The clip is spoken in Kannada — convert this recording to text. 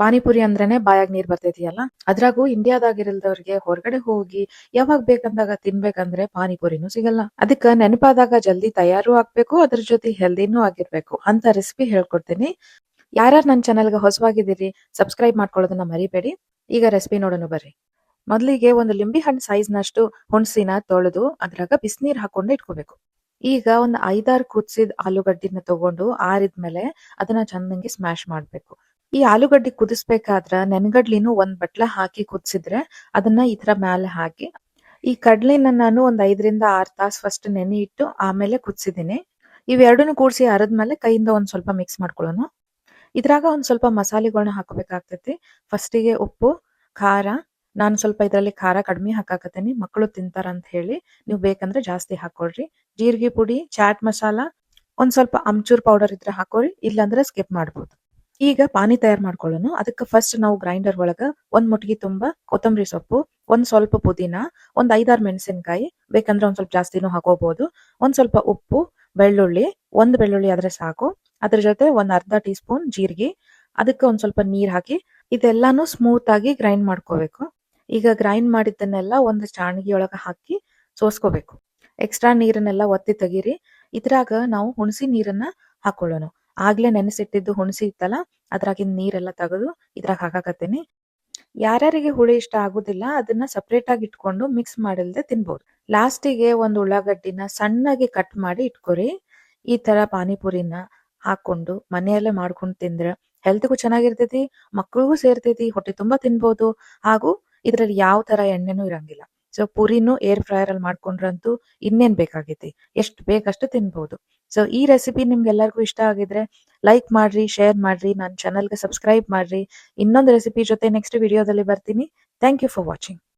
ಪಾನಿಪುರಿ ಅಂದ್ರೇನೆ ಬಾಯಾಗ ನೀರ್ ಬರ್ತೈತಿಯಲ್ಲ? ಅದ್ರಾಗೂ ಇಂಡಿಯಾದಾಗಿರಲ್ದವ್ರಿಗೆ ಹೊರಗಡೆ ಹೋಗಿ ಯಾವಾಗ ಬೇಕಂದಾಗ ತಿನ್ಬೇಕಂದ್ರೆ ಪಾನಿಪುರಿನೂ ಸಿಗಲ್ಲ. ಅದಕ್ಕ ನೆನಪಾದಾಗ ಜಲ್ದಿ ತಯಾರು ಆಗ್ಬೇಕು, ಅದ್ರ ಜೊತೆ ಹೆಲ್ದಿನೂ ಆಗಿರ್ಬೇಕು ಅಂತ ರೆಸಿಪಿ ಹೇಳ್ಕೊಡ್ತೀನಿ. ಯಾರ್ಯಾರು ನನ್ನ ಚಾನಲ್ಗೆ ಹೊಸವಾಗಿದ್ದೀರಿ, ಸಬ್ಸ್ಕ್ರೈಬ್ ಮಾಡ್ಕೊಳ್ಳೋದನ್ನ ಮರಿಬೇಡಿ. ಈಗ ರೆಸಿಪಿ ನೋಡೋಣ ಬರ್ರಿ. ಮೊದಲಿಗೆ ಒಂದು ಲಿಂಬಿ ಹಣ್ಣು ಸೈಜ್ನಷ್ಟು ಹುಣಸಿನ ತೊಳೆದು ಅದ್ರಾಗ ಬಿಸಿನೀರ್ ಹಾಕೊಂಡು ಇಟ್ಕೋಬೇಕು. ಈಗ ಒಂದು ಐದಾರು ಕುದಿಸಿದ ಆಲೂಗಡ್ಡಿನ ತಗೊಂಡು ಆರಿದ್ಮೇಲೆ ಅದನ್ನ ಚೆನ್ನಾಗಿ ಸ್ಮ್ಯಾಶ್ ಮಾಡ್ಬೇಕು. ಈ ಆಲೂಗಡ್ಡೆ ಕುದಿಸ್ಬೇಕಾದ್ರ ನೆನಗಡ್ಲಿನೂ ಒಂದ್ ಬಟ್ಲ ಹಾಕಿ ಕುದಿಸಿದ್ರೆ ಅದನ್ನ ಈ ತರ ಮೇಲೆ ಹಾಕಿ, ಈ ಕಡ್ಲಿನ ನಾನು ಒಂದ್ ಐದರಿಂದ ಆರ್ ತಾಸ್ ಫಸ್ಟ್ ನೆನೆ ಇಟ್ಟು ಆಮೇಲೆ ಕುದಿಸಿದೀನಿ. ಇವೆರಡನ್ನು ಕೂಡಿಸಿ ಅರದ್ಮೇಲೆ ಕೈಯಿಂದ ಒಂದ್ ಸ್ವಲ್ಪ ಮಿಕ್ಸ್ ಮಾಡ್ಕೊಳ್ಳೋಣ. ಇದ್ರಾಗ ಒಂದ್ ಸ್ವಲ್ಪ ಮಸಾಲೆಗಳನ್ನ ಹಾಕಬೇಕಾಗ್ತೈತಿ. ಫಸ್ಟಿಗೆ ಉಪ್ಪು, ಖಾರ, ನಾನು ಸ್ವಲ್ಪ ಇದರಲ್ಲಿ ಖಾರ ಕಡಿಮೆ ಹಾಕಾಕತ್ತೀನಿ. ಮಕ್ಕಳು ತಿಂತಾರ ಅಂತ ಹೇಳಿ ನೀವು ಬೇಕಂದ್ರೆ ಜಾಸ್ತಿ ಹಾಕೊಳ್ರಿ. ಜೀರಿಗೆ ಪುಡಿ, ಚಾಟ್ ಮಸಾಲ, ಒಂದ್ ಸ್ವಲ್ಪ ಅಮ್ಚೂರ್ ಪೌಡರ್ ಇದ್ರೆ ಹಾಕೋರಿ. ಇಲ್ಲಾಂದ್ರೆ ಸ್ಕಿಪ್ ಮಾಡ್ಬೋದು. ಈಗ ಪಾನಿ ತಯಾರು ಮಾಡ್ಕೊಳ್ಳೋಣ. ಅದಕ್ಕೆ ಫಸ್ಟ್ ನಾವು ಗ್ರೈಂಡರ್ ಒಳಗ ಒಂದ್ ಮುಟ್ಗಿ ತುಂಬಾ ಕೊತ್ತಂಬರಿ ಸೊಪ್ಪು, ಒಂದ್ ಸ್ವಲ್ಪ ಪುದೀನ, ಒಂದ್ ಐದಾರು ಮೆಣಸಿನಕಾಯಿ, ಬೇಕಂದ್ರೆ ಒಂದ್ ಸ್ವಲ್ಪ ಜಾಸ್ತಿನೂ ಹಾಕೋಬಹುದು ಒಂದ್ ಸ್ವಲ್ಪ ಉಪ್ಪು, ಬೆಳ್ಳುಳ್ಳಿ, ಒಂದ್ ಬೆಳ್ಳುಳ್ಳಿ ಆದ್ರೆ ಸಾಕು. ಅದ್ರ ಜೊತೆ ಒಂದ್ ಅರ್ಧ ಟೀ ಸ್ಪೂನ್ ಜೀರಿಗೆ, ಅದಕ್ಕೆ ಒಂದ್ ಸ್ವಲ್ಪ ನೀರ್ ಹಾಕಿ ಇದೆಲ್ಲಾನು ಸ್ಮೂತ್ ಆಗಿ ಗ್ರೈಂಡ್ ಮಾಡ್ಕೋಬೇಕು. ಈಗ ಗ್ರೈಂಡ್ ಮಾಡಿದ್ದನ್ನೆಲ್ಲ ಒಂದು ಚಾಣಗಿ ಒಳಗ ಹಾಕಿ ಸೋಸ್ಕೋಬೇಕು. ಎಕ್ಸ್ಟ್ರಾ ನೀರನ್ನೆಲ್ಲ ಒತ್ತಿ ತೆಗೀರಿ. ಇದ್ರಾಗ ನಾವು ಹುಣಸಿ ನೀರನ್ನ ಹಾಕೊಳ್ಳೋಣ. ಆಗ್ಲೇ ನೆನೆಸಿಟ್ಟಿದ್ದು ಹುಣಸಿ ಇತ್ತಲ್ಲ, ಅದ್ರಾಗಿನ ನೀರೆಲ್ಲ ತೆಗೆದು ಇದ್ರಾಗ ಹಾಕಾಕತ್ತೀನಿ. ಯಾರ್ಯಾರಿಗೆ ಹುಳಿ ಇಷ್ಟ ಆಗುದಿಲ್ಲ, ಅದನ್ನ ಸಪರೇಟ್ ಆಗಿ ಇಟ್ಕೊಂಡು ಮಿಕ್ಸ್ ಮಾಡಿಲ್ದೆ ತಿನ್ಬಹುದು ಲಾಸ್ಟಿಗೆ ಒಂದು ಉಳ್ಳಾಗಡ್ಡಿನ ಸಣ್ಣಗೆ ಕಟ್ ಮಾಡಿ ಇಟ್ಕೊರಿ. ಈ ತರ ಪಾನಿಪುರಿನ ಹಾಕೊಂಡು ಮನೆಯಲ್ಲೇ ಮಾಡ್ಕೊಂಡು ತಿಂದ್ರೆ ಹೆಲ್ತ್ಗೂ ಚೆನ್ನಾಗಿರ್ತೈತಿ ಮಕ್ಕಳಿಗೂ ಸೇರ್ತೈತಿ, ಹೊಟ್ಟೆ ತುಂಬಾ ತಿನ್ಬಹುದು ಹಾಗೂ ಇದ್ರಲ್ಲಿ ಯಾವ ತರ ಎಣ್ಣೆನೂ ಇರಂಗಿಲ್ಲ. ಸೊ ಪುರಿನು ಏರ್ ಫ್ರೈಯರ್ ಅಲ್ಲಿ ಮಾಡ್ಕೊಂಡ್ರಂತೂ ಇನ್ನೇನ್ ಬೇಕಾಗೈತಿ? ಎಷ್ಟು ಬೇಕಷ್ಟು ತಿನ್ಬಹುದು ಸೊ ಈ ರೆಸಿಪಿ ನಿಮ್ಗೆಲ್ಲರಿಗೂ ಇಷ್ಟ ಆಗಿದ್ರೆ ಲೈಕ್ ಮಾಡ್ರಿ ಶೇರ್ ಮಾಡ್ರಿ ನನ್ನ ಚಾನಲ್ಗೆ ಸಬ್ಸ್ಕ್ರೈಬ್ ಮಾಡ್ರಿ. ಇನ್ನೊಂದು ರೆಸಿಪಿ ಜೊತೆ ನೆಕ್ಸ್ಟ್ ವಿಡಿಯೋದಲ್ಲಿ ಬರ್ತೀನಿ. Thank you for watching